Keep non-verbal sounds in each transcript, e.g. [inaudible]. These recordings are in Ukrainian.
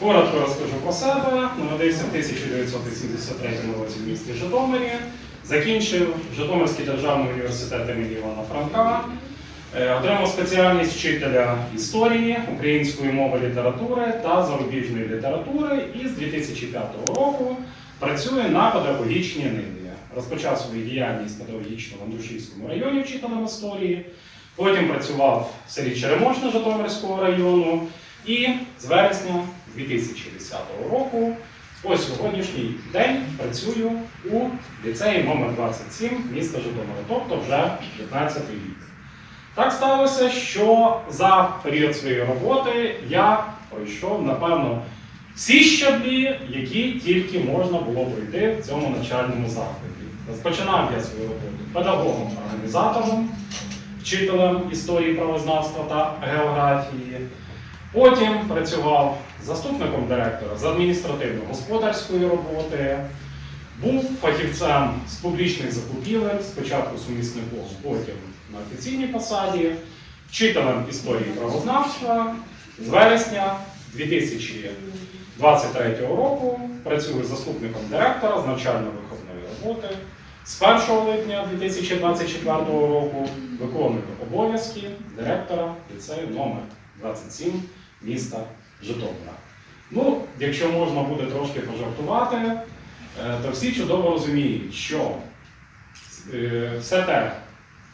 Коротко розкажу про себе. Народився в 1983 році в місті Житомирі. Закінчив Житомирський державний університет імені Івана Франка. Е, Отримав спеціальність вчителя історії, української мови літератури та зарубіжної літератури і з 2005 року працює на педагогічній ниві. Розпочав свою діяльність педагогічно в Андрушівському районі вчителем історії. Потім працював в селі Черемошне Житомирського району і з вересня 2010 року по сьогоднішній день працюю у ліцеї номер 27 міста Житомира, тобто вже 15 рік. Так сталося, що за період своєї роботи я пройшов, напевно, всі щаблі, які тільки можна було пройти в цьому навчальному закладі. Розпочинав я свою роботу педагогом-організатором, вчителем історії правознавства та географії. Потім працював заступником директора з адміністративно-господарської роботи, був фахівцем з публічних закупівель, спочатку сумісником, потім на офіційній посаді, вчителем історії правознавства. З вересня 2023 року працюю заступником директора з навчально-виховної роботи. З 1 липня 2024 року виконую обов'язки директора ліцею номер 27 міста Житомира. Ну, якщо можна буде трошки пожартувати, е, то всі чудово розуміють, що е, все те,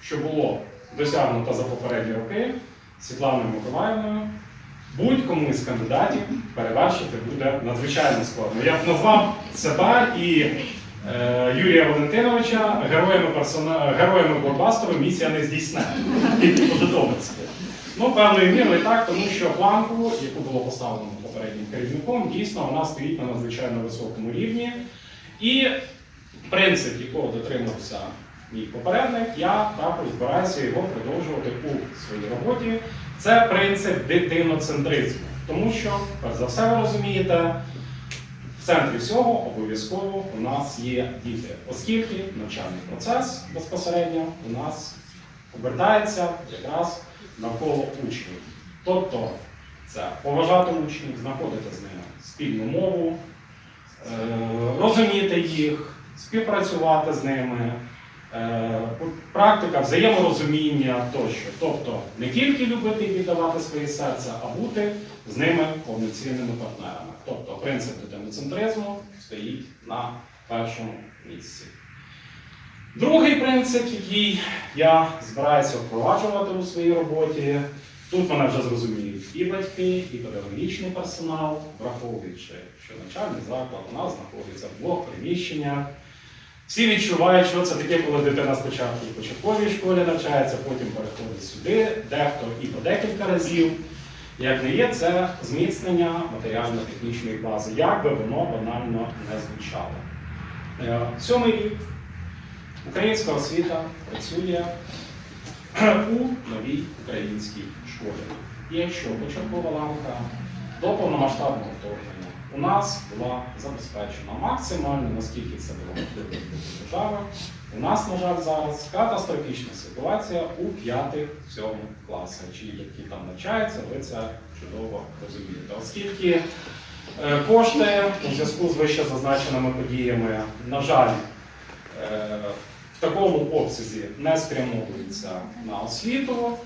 що було досягнуто за попередні роки Світланою Миколаївною, будь-кому із кандидатів перевершити буде надзвичайно складно. Я б назвав себе і е, Юрія Валентиновича героями, персона... героями блокбастеру місія не здійснена. [laughs] Тільки по-житомирськи. Ну, певною мірою так, тому що планку, яку було поставлено попереднім керівником, дійсно вона стоїть на надзвичайно високому рівні. І принцип, якого дотримався мій попередник, я також збираюся його продовжувати у своїй роботі. Це принцип дитиноцентризму. Тому що, перш за все, ви розумієте, в центрі всього обов'язково у нас є діти, оскільки навчальний процес безпосередньо у нас обертається якраз навколо учнів. Тобто це поважати учнів, знаходити з ними спільну мову, е, розуміти їх, співпрацювати з ними, е, практика взаєморозуміння тощо. Тобто не тільки любити і віддавати своє серце, а бути з ними повноцінними партнерами. Тобто принцип дитиноцентризму стоїть на першому місці. Другий принцип, який я збираюся впроваджувати у своїй роботі, тут мене вже зрозуміють і батьки, і педагогічний персонал, враховуючи, що навчальний заклад у нас знаходиться в двох приміщеннях. Всі відчувають, що це таке, коли дитина спочатку в початковій школі навчається, потім переходить сюди, дехто і по декілька разів. Як не є, це зміцнення матеріально-технічної бази, як би воно банально не звучало. Е, Сьомий рік Українська освіта працює у новій українській школі. І якщо початкова ланка до повномасштабного вторгнення у нас була забезпечена максимально, наскільки це було можливо держави, у нас, на жаль, зараз катастрофічна ситуація у п'ятих-сьомих класах, чи які там навчаються, ви це чудово розумієте. Оскільки е, кошти у зв'язку з вище зазначеними подіями, на жаль, е, такому обсязі не спрямовується на освіту.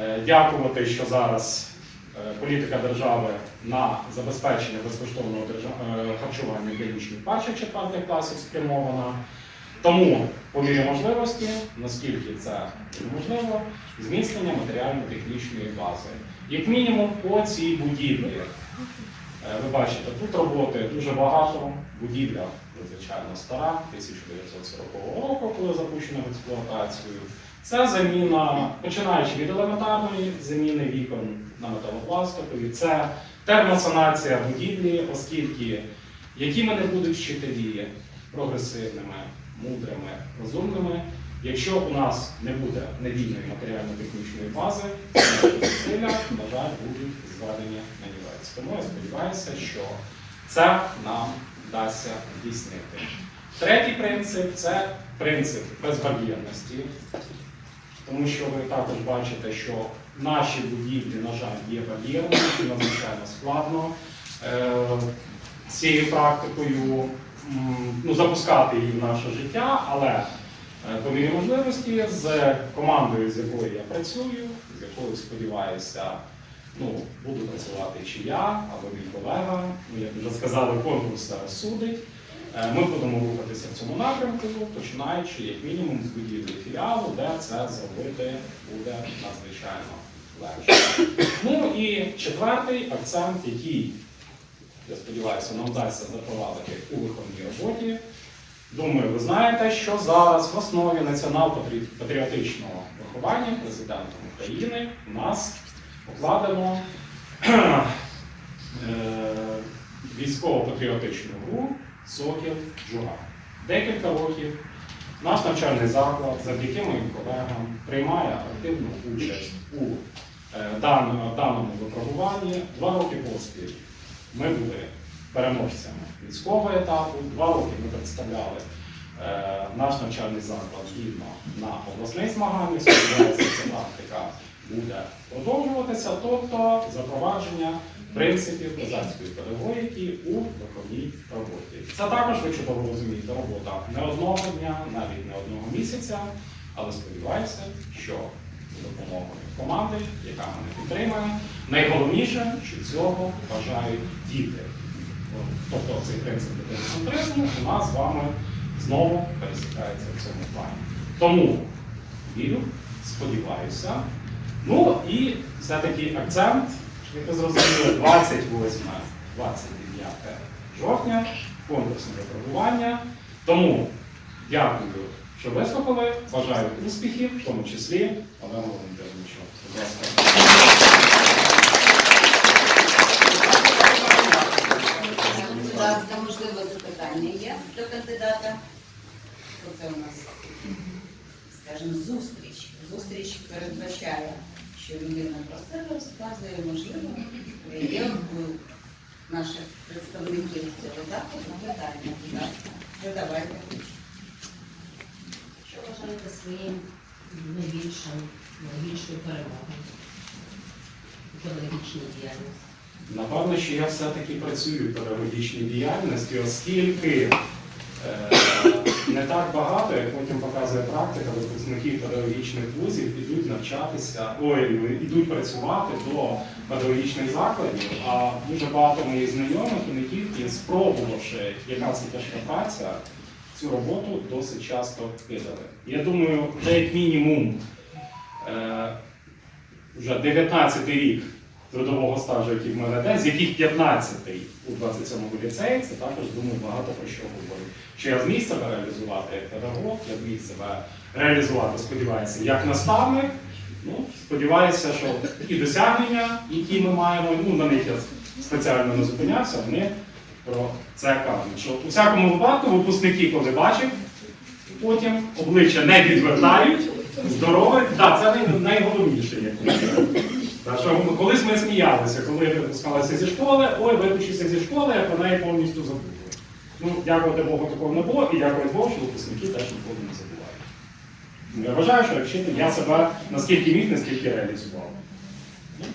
Е, Дякувати, що зараз е, політика держави на забезпечення безкоштовного е, харчування для учнів перших четвертих класів спрямована. Тому, по мірі можливості, наскільки це можливо, зміцнення матеріально-технічної бази. Як мінімум по цій будівлі. Е, Ви бачите, тут роботи дуже багато. Будівля надзвичайно стара, 1940 року, коли запущена в експлуатацію. Це заміна, починаючи від елементарної заміни вікон на металопластикові, це термосанація будівлі, оскільки які мене будуть вчителі прогресивними, мудрими, розумними. Якщо у нас не буде надійної матеріально-технічної бази, наші зусилля, на жаль, будуть зведені на нівець. Тому я сподіваюся, що це нам вдасться здійснити. Третій принцип це принцип безбар'єрності, тому що ви також бачите, що наші будівлі, на жаль, є бар'єрними, надзвичайно складно е, цією практикою ну, запускати її в наше життя, але е, по мірі можливості з командою, з якою я працюю, з якою сподіваюся, ну, буду працювати чи я, або мій колега, ну, як вже сказали, конкурс зараз судить. Е, Ми будемо рухатися в цьому напрямку, починаючи як мінімум з будівлі філіалу, де це зробити буде надзвичайно легше. Ну і четвертий акцент, який, я сподіваюся, нам вдасться запровадити у виховній роботі. Думаю, ви знаєте, що зараз в основі націонал-патріотичного виховання президентом України у нас покладено [clears throat] е, військово-патріотичну гру Сокіл Джура. Декілька років наш навчальний заклад завдяки моїм колегам приймає активну участь у е, даному випробуванні. Два роки поспіль ми були переможцями військового етапу, два роки ми представляли е, наш навчальний заклад гідно на обласних змаганнях. Сподіваюся, ця практика буде продовжуватися, тобто запровадження принципів козацької педагогіки у виховній роботі. Це також, ви чудово розумієте, робота не одного дня, навіть не одного місяця, але сподіваюся, що допомогою команди, яка мене підтримує, найголовніше, що цього бажають діти. Тобто цей принцип дитиноцентризму у нас з вами знову пересікається в цьому плані. Тому вірю, сподіваюся. Ну і все-таки акцент, як ви зрозуміли, 28 29 жовтня, конкурсне випробування. Тому дякую, що вислухали. Бажаю успіхів, в тому числі Олегу ласка. Будь ласка, можливо, запитання є до кандидата. Оце у нас, скажімо, зустріч. Зустріч передбачає, що людина про себе розказує, можливо, є у наших представників цього закладу питання. Будь ласка, задавайте. Що вважаєте своїм найбільшим, найбільшою перемогою у педагогічній діяльності? Напевно, що я все-таки працюю в педагогічній діяльності, оскільки не так багато, як потім показує практика, випускників педагогічних вузів ідуть навчатися, ой, ідуть працювати до педагогічних закладів, а дуже багато моїх знайомих і не тільки спробувавши, яка це тяжка праця, цю роботу досить часто кидали. Я думаю, вже як мінімум е, вже 19 рік трудового стажу, який в мене десь, з яких 15 у 27-му ліцеї, це також думаю багато про що говорить. Що я зміг себе реалізувати як педагог, я зміг себе реалізувати, сподіваюся, як наставник. Ну, сподіваюся, що такі досягнення, які ми маємо, ну на них я спеціально не зупинявся, вони про це кажуть. Що у всякому випадку випускники, коли бачать, потім обличчя не відвертають, здорове, так, це най- найголовніше, як. Так що колись ми сміялися, коли я випускалася зі школи, ой, випущуся зі школи, я про неї повністю забув. Ну, дякувати Богу, такого не було, і дякувати Богу, що випускники теж ніколи не забувають. Ну, Я вважаю, що як вчитель я себе наскільки міг, наскільки реалізував. Ну,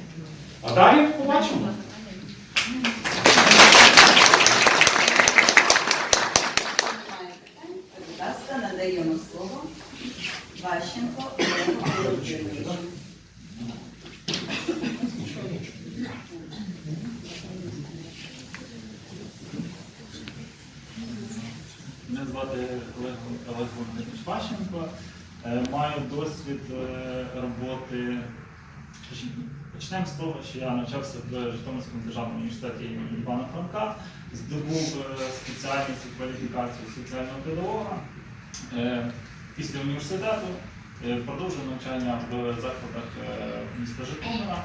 А далі побачимо. Надаємо слово Ващенко. Володимирович Е, Маю досвід е, роботи. Почнемо з того, що я навчався в Житомирському державному університеті Івана Франка, здобув е, спеціальність і кваліфікацію соціального педагога. Після університету продовжив навчання в закладах міста Житомира.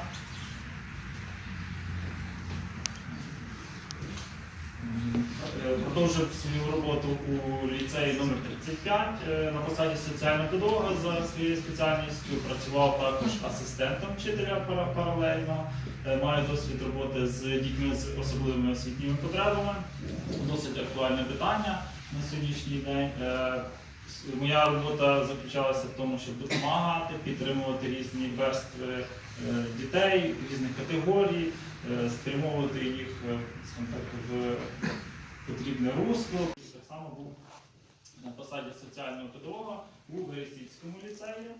Продовжив свою роботу у ліцеї номер 35 е, на посаді соціального педагога за своєю спеціальністю. Працював також асистентом вчителя паралельно. Е, Маю досвід роботи з дітьми з особливими освітніми потребами. Досить актуальне питання на сьогоднішній день. Е, Моя робота заключалася в тому, щоб допомагати, підтримувати різні верстви дітей різних категорій, спрямовувати їх е, так, в потрібне русло. Так само був на посаді соціального педагога у Вересівському ліцеї.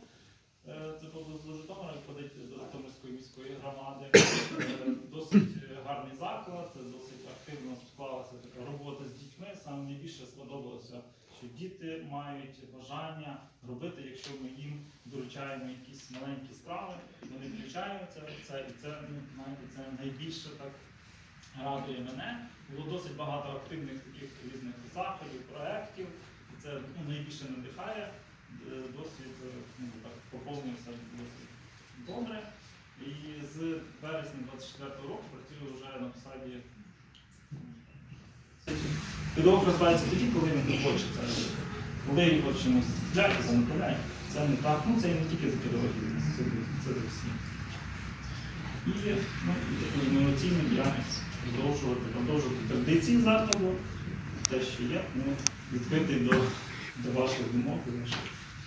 Е, Це поблизу Житомира, входить до Житомирської міської громади. Е, Досить гарний заклад, досить активно склалася така робота з дітьми. Саме найбільше сподобалося, що діти мають бажання робити, якщо ми їм доручаємо якісь маленькі справи, вони включаються в це, і це, ну, знаєте, це найбільше так радує мене. Було досить багато активних таких різних заходів, проєктів, і це ну, найбільше надихає. Е, Досвід е, ну, так, поповнився досить добре. І з вересня 24 року працюю вже на посаді. Педагог розвивається тоді, коли він хоче це робити. Коли його чимось стріляти, замикають, це не так. Ну це не тільки за педагогів, це, за всі. І ну, і діяльність продовжувати, продовжувати традиції закладу, те, що є, ну, відкритий до, до ваших думок, до ваших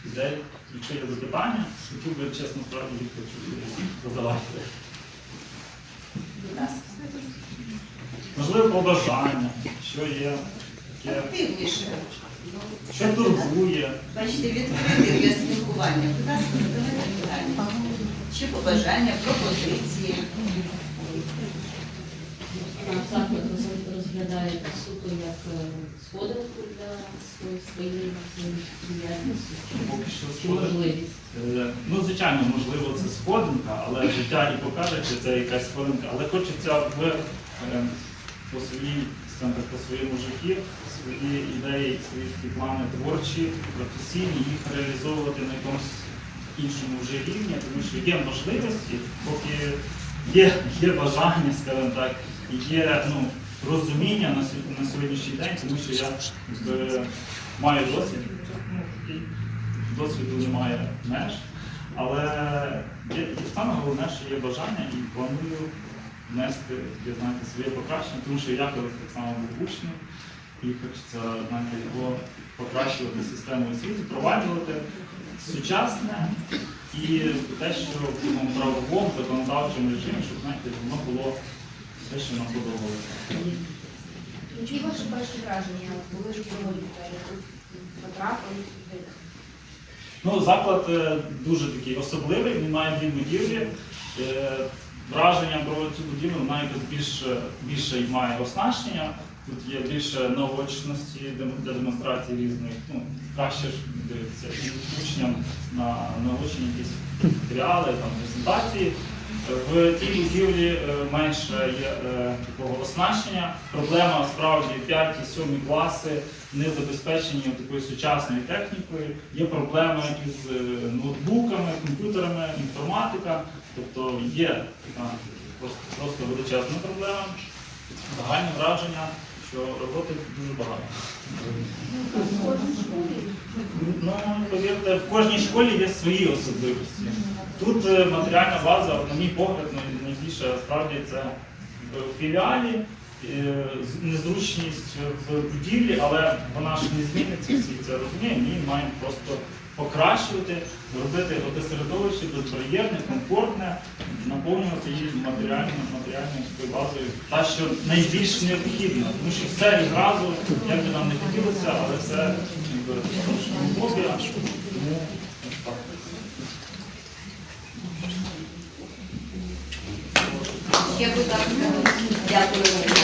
ідей. Якщо є запитання, які ви чесно справді відповідь задавайте. Будь ласка. Можливо, побажання, що є Активніше. Що турбує. Бачите, відкритий для спілкування. Будь ласка, задавайте питання. Чи побажання, пропозиції. Заклад роз- розглядає суто як е, сходинку для своєї діяльності. Поки що Чи можливість? Е, Ну, звичайно, можливо, це сходинка, але життя і покаже, чи це якась сходинка. Але хочеться в, е, по, своїй, так, по своєму житті свої ідеї, свої плани творчі, професійні, їх реалізовувати на якомусь іншому вже рівні, тому що є можливості, поки є, є бажання, скажімо так, є ну, розуміння на, на сьогоднішній день, тому що я якби, маю досвід. ну, досвіду немає меж. Але є, саме головне, що є бажання і планую внести знаєте, своє покращення, тому що я колись так само був учнем, і хочеться знаєте, його покращувати систему освіти, впроваджувати сучасне і те, що в правовому законодавчому режимі, щоб знаєте, воно було те, що нам подобалося. Які ваші перші враження, коли ж потрапили сюди? Ну, заклад е, дуже такий особливий, він має дві будівлі. Враження про цю будівлю вона якось більше, більше має оснащення. Тут є більше наочності для демонстрації різних. Ну, краще ж дивитися учням на наочні якісь матеріали, там, презентації. В тій будівлі е, менше є е, такого оснащення. Проблема справді 5-7 класи не забезпечені такою сучасною технікою. Є проблеми із е, ноутбуками, комп'ютерами, інформатика. Тобто є така просто, величезна проблема. Загальне враження, що роботи дуже багато. Ну, повірте, в кожній школі є свої особливості. Тут е, матеріальна база, на мій погляд, найбільше справді це в філіалі. е, Незручність в будівлі, але вона ж не зміниться, всі це розуміємо. Ми маємо просто покращувати, робити оте середовище безбар'єрне, комфортне, наповнювати її матеріальною матеріальною базою, та, що найбільш необхідно. Тому що все відразу, як би нам не хотілося, але це якби. Тому ось так. Ще, будь дякую.